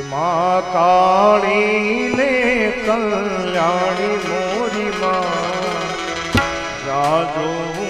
માં કાળી ને કલ્યાણી મોરી માં જાજો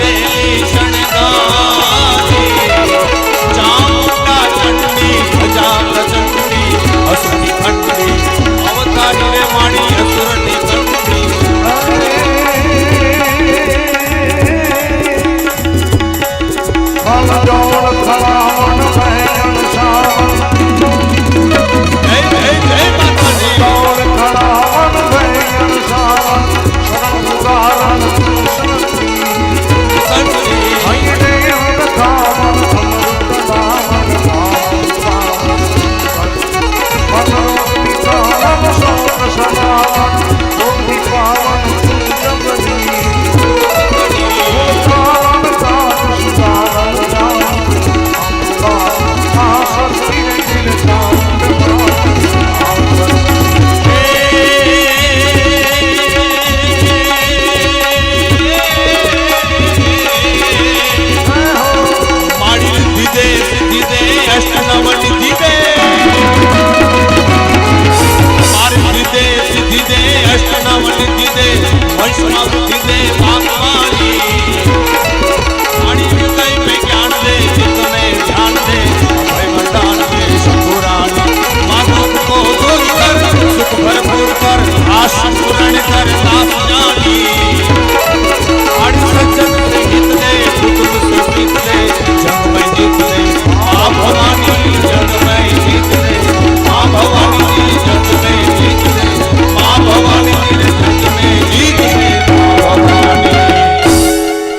विभीषण का